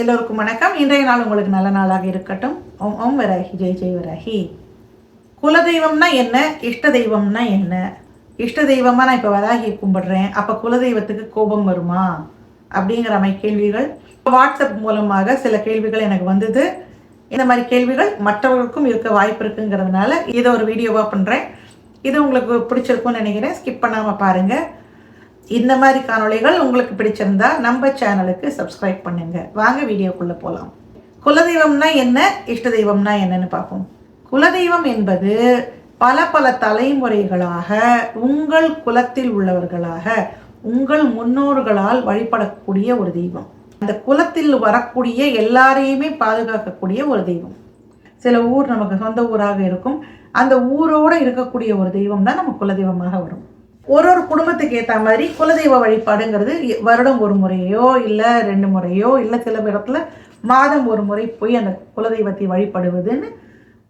எல்லோருக்கும் வணக்கம். இன்றைய நாள் உங்களுக்கு நல்ல நாளாக இருக்கட்டும். ஓம் ஓம் விராகி. ஜெய் ஜெய் விராகி. குலதெய்வம்னா என்ன? இஷ்ட தெய்வம்னா என்ன? இஷ்ட தெய்வமாக நான் இப்போ வராகி கும்பிடுறேன். அப்போ குலதெய்வத்துக்கு கோபம் வருமா? அப்படிங்கிற மாதிரி கேள்விகள். வாட்ஸ்அப் மூலமாக சில கேள்விகள் எனக்கு வந்தது. இந்த மாதிரி கேள்விகள் மற்றவர்களுக்கும் இருக்க வாய்ப்பு இருக்குங்கிறதுனால இதை ஒரு வீடியோவாக பண்ணுறேன் இது உங்களுக்கு பிடிச்சிருக்கும்னு நினைக்கிறேன். ஸ்கிப் பண்ணாமல் பாருங்கள் இந்த மாதிரி காணொளிகள் உங்களுக்கு பிடிச்சிருந்தா நம்ம சேனலுக்கு சப்ஸ்கிரைப் பண்ணுங்க. வாங்க வீடியோக்குள்ள போகலாம் குலதெய்வம்னா என்ன? இஷ்ட தெய்வம்னா என்னன்னு பார்ப்போம். குலதெய்வம் என்பது பல பல தலைமுறைகளாக உங்கள் குலத்தில் உள்ளவர்களாக உங்கள் முன்னோர்களால் வழிபடக்கூடிய ஒரு தெய்வம். அந்த குலத்தில் வரக்கூடிய எல்லாரையுமே பாதுகாக்கக்கூடிய ஒரு தெய்வம். சில ஊர் நமக்கு சொந்த ஊராக இருக்கும். அந்த ஊரோட இருக்கக்கூடிய ஒரு தெய்வம் தான் நம்ம குலதெய்வமாக வரும். ஒரு ஒரு குடும்பத்துக்கு ஏற்ற மாதிரி குலதெய்வ வழிபாடுங்கிறது வருடம் ஒரு முறையோ இல்லை ரெண்டு முறையோ இல்லை சில இடத்துல மாதம் ஒரு முறை போய் அந்த குலதெய்வத்தை வழிபடுவதுன்னு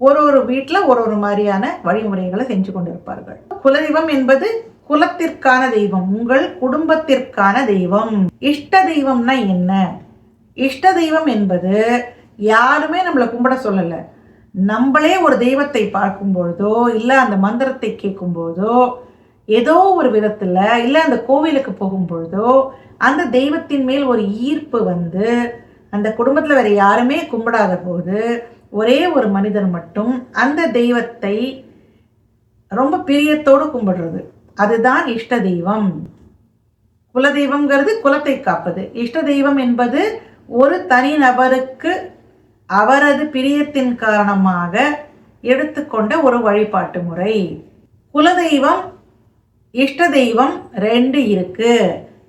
ஒரு ஒரு வீட்டில் ஒரு ஒரு மாதிரியான வழிமுறைகளை செஞ்சு கொண்டிருப்பார்கள். குலதெய்வம் என்பது குலத்திற்கான தெய்வம் உங்கள் குடும்பத்திற்கான தெய்வம். இஷ்ட தெய்வம்னா என்ன? இஷ்ட தெய்வம் என்பது யாருமே நம்மளை கும்பிட சொல்லலை. நம்மளே ஒரு தெய்வத்தை பார்க்கும் பொழுதோ இல்லை அந்த மந்திரத்தை கேட்கும் போதோ ஏதோ ஒரு விதத்தில் இல்லை அந்த கோவிலுக்கு போகும் பொழுதோ அந்த தெய்வத்தின் மேல் ஒரு ஈர்ப்பு வந்து அந்த குடும்பத்தில் வேறு யாருமே கும்பிடாத போது ஒரே ஒரு மனிதர் மட்டும் அந்த தெய்வத்தை ரொம்ப பிரியத்தோடு கும்பிடுறது. அதுதான் இஷ்ட தெய்வம். குலதெய்வம்ங்கிறது குலத்தை காப்பது. இஷ்ட தெய்வம் என்பது ஒரு தனி நபருக்கு அவரது பிரியத்தின் காரணமாக எடுத்துக்கொண்ட ஒரு வழிபாட்டு முறை. குலதெய்வம் இஷ்ட தெய்வம் ரெண்டு இருக்கு.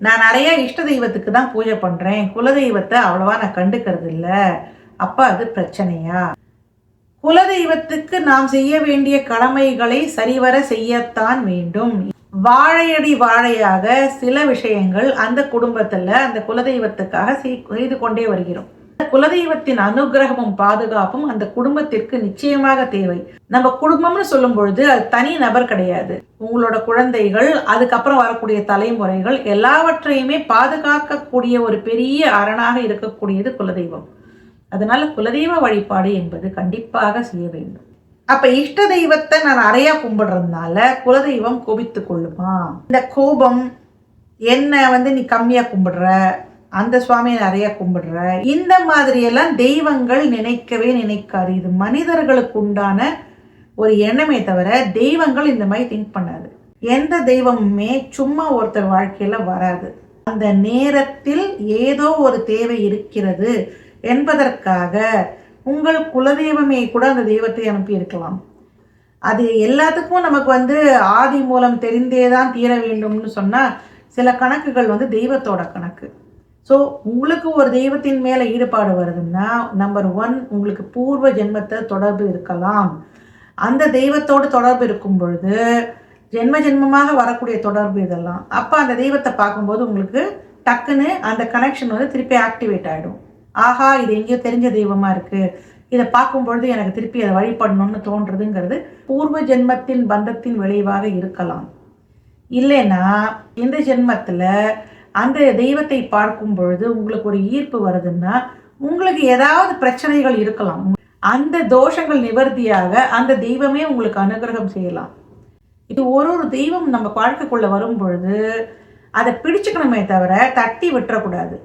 நான் நிறைய இஷ்ட தெய்வத்துக்கு தான் பூஜை பண்றேன். குலதெய்வத்தை அவ்வளவா நான் கண்டுக்கிறது இல்லை அப்போ அது பிரச்சனையா? குலதெய்வத்துக்கு நாம் செய்ய வேண்டிய கடமைகளை சரிவர செய்யத்தான் வேண்டும். வாழையடி வாழையாக சில விஷயங்கள் அந்த குடும்பத்தில் அந்த குலதெய்வத்துக்காக செய்து கொண்டே வருகிறோம். குலதெய்வத்தின் அனுகிரகமும் பாதுகாப்பும் அந்த குடும்பத்திற்கு நிச்சயமாக தேவை. நம்ம குடும்பம்னு சொல்லும் பொழுது அது தனி நபர் கிடையாது. உங்களோட குழந்தைகள் அதுக்கப்புறம் வரக்கூடிய தலைமுறைகள் எல்லாவற்றையுமே பாதுகாக்கக்கூடிய ஒரு பெரிய அரணாக இருக்கக்கூடியது குலதெய்வம். அதனால குலதெய்வ வழிபாடு என்பது கண்டிப்பாக செய்ய வேண்டும். அப்ப இஷ்ட தெய்வத்தை நான் அறையா கும்பிடுறதுனால குலதெய்வம் கோபித்து கொள்ளுமா? இந்த கோபம் என்ன வந்து நீ கம்மியா கும்பிடுற? அந்த சுவாமியை நிறைய கும்பிடுற. இந்த மாதிரியெல்லாம் தெய்வங்கள் நினைக்கவே நினைக்காது. இது மனிதர்களுக்கு உண்டான ஒரு எண்ணமே தவிர தெய்வங்கள் இந்த மாதிரி திங்க் பண்ணாது. எந்த தெய்வமுமே சும்மா ஒருத்தர் வாழ்க்கையில் வராது. அந்த நேரத்தில் ஏதோ ஒரு தேவை இருக்கிறது என்பதற்காக உங்கள் குலதெய்வமே கூட அந்த தெய்வத்தை அனுப்பியிருக்கலாம் அது எல்லாத்துக்கும் நமக்கு வந்து ஆதி மூலம் தெரிந்தே தான் தீர வேண்டும்னு சொன்னால் சில கணக்குகள் வந்து தெய்வத்தோட கணக்கு. ஸோ உங்களுக்கு ஒரு தெய்வத்தின் மேலே ஈடுபாடு வருதுன்னா நம்பர் ஒன் உங்களுக்கு பூர்வ ஜென்மத்தை தொடர்பு இருக்கலாம். அந்த தெய்வத்தோடு தொடர்பு இருக்கும் பொழுது ஜென்ம ஜென்மமாக வரக்கூடிய தொடர்பு இதெல்லாம். அப்போ அந்த தெய்வத்தை பார்க்கும்போது உங்களுக்கு டக்குன்னு அந்த கனெக்ஷன் வந்து திருப்பி ஆக்டிவேட் ஆகிடும் ஆஹா இது எங்கேயோ தெரிஞ்ச தெய்வமாக இருக்குது இதை பார்க்கும்பொழுது எனக்கு திருப்பி அதை வழிபடணும்னு தோன்றதுங்கிறது பூர்வ ஜென்மத்தின் பந்தத்தின் விளைவாக இருக்கலாம். இல்லைன்னா இந்த ஜென்மத்தில் அந்த தெய்வத்தை பார்க்கும் பொழுது உங்களுக்கு ஒரு ஈர்ப்பு வருதுன்னா உங்களுக்கு ஏதாவது பிரச்சனைகள் இருக்கலாம். அந்த தோஷங்கள் நிவர்த்தியாக அந்த தெய்வமே உங்களுக்கு அனுகிரகம் செய்யலாம். இது ஒரு ஒரு தெய்வம் நம்ம வாழ்க்கைக்குள்ளே வரும் பொழுது அதை பிடிச்சுக்கணுமே தவிர தட்டி விட்டுறக்கூடாது.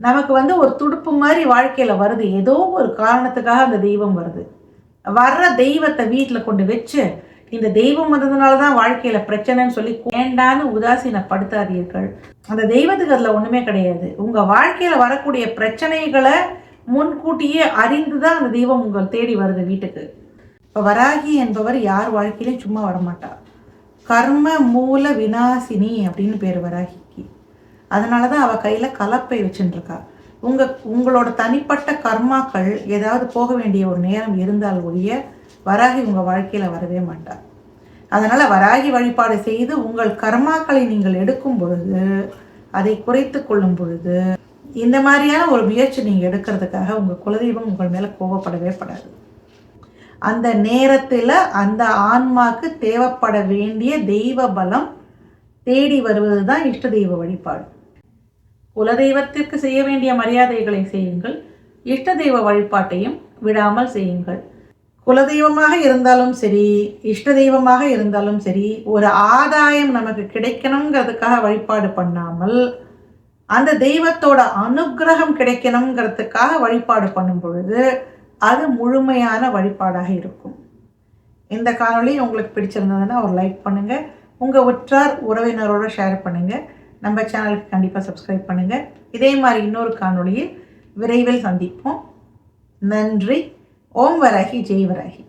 நமக்கு வந்து ஒரு துடுப்பு மாதிரி வாழ்க்கையில் வருது. ஏதோ ஒரு காரணத்துக்காக அந்த தெய்வம் வருது. வர்ற தெய்வத்தை வீட்டில் கொண்டு வச்சு இந்த தெய்வம் வந்ததுனால தான் வாழ்க்கையில் பிரச்சனைன்னு சொல்லி வேண்டான்னு உதாசீனப்படுத்தாதீர்கள். அந்த தெய்வத்துக்கு அதில் ஒன்றுமே கிடையாது. உங்கள் வாழ்க்கையில் வரக்கூடிய பிரச்சனைகளை முன்கூட்டியே அறிந்து தான் அந்த தெய்வம் உங்கள் தேடி வருது வீட்டுக்கு. இப்போ வராகி என்பவர் யார் வாழ்க்கையிலையும் சும்மா வரமாட்டார் கர்ம மூல வினாசினி அப்படின்னு பேர் வராகிக்கு. அதனால தான் அவள் கையில் கலப்பை வச்சுட்டுருக்கா உங்கள் உங்களோட தனிப்பட்ட கர்மாக்கள் ஏதாவது போக வேண்டிய ஒரு நேரம் இருந்தால் ஒழிய வராகி உங்கள் வாழ்க்கையில் வரவே மாட்டார். அதனால் வராகி வழிபாடு செய்து உங்கள் கர்மாக்களை நீங்கள் எடுக்கும் பொழுது அதை குறைத்து கொள்ளும் பொழுது இந்த மாதிரியான ஒரு முயற்சி நீங்கள் எடுக்கிறதுக்காக உங்கள் குலதெய்வம் உங்கள் மேலே கோவப்படவே படாது. அந்த நேரத்தில் அந்த ஆன்மாக்கு தேவைப்பட வேண்டிய தெய்வ பலம் தேடி வருவது தான் இஷ்ட தெய்வ வழிபாடு. குலதெய்வத்திற்கு செய்ய வேண்டிய மரியாதைகளை செய்யுங்கள் இஷ்ட தெய்வ வழிபாட்டையும் விடாமல் செய்யுங்கள். குலதெய்வமாக இருந்தாலும் சரி இஷ்ட தெய்வமாக இருந்தாலும் சரி ஒரு ஆதாயம் நமக்கு கிடைக்கணுங்கிறதுக்காக வழிபாடு பண்ணாமல் அந்த தெய்வத்தோட அனுக்கிரகம் கிடைக்கணுங்கிறதுக்காக வழிபாடு பண்ணும் பொழுது அது முழுமையான வழிபாடாக இருக்கும். இந்த காணொளி உங்களுக்கு பிடிச்சிருந்ததுன்னா ஒரு லைக் பண்ணுங்கள் உங்கள் உற்றார் உறவினரோட ஷேர் பண்ணுங்கள் நம்ம சேனலுக்கு கண்டிப்பாக சப்ஸ்கிரைப் பண்ணுங்கள் இதே மாதிரி இன்னொரு காணொளியில் விரைவில் சந்திப்போம். நன்றி. ஓம் வராகி ஜெய் வராகி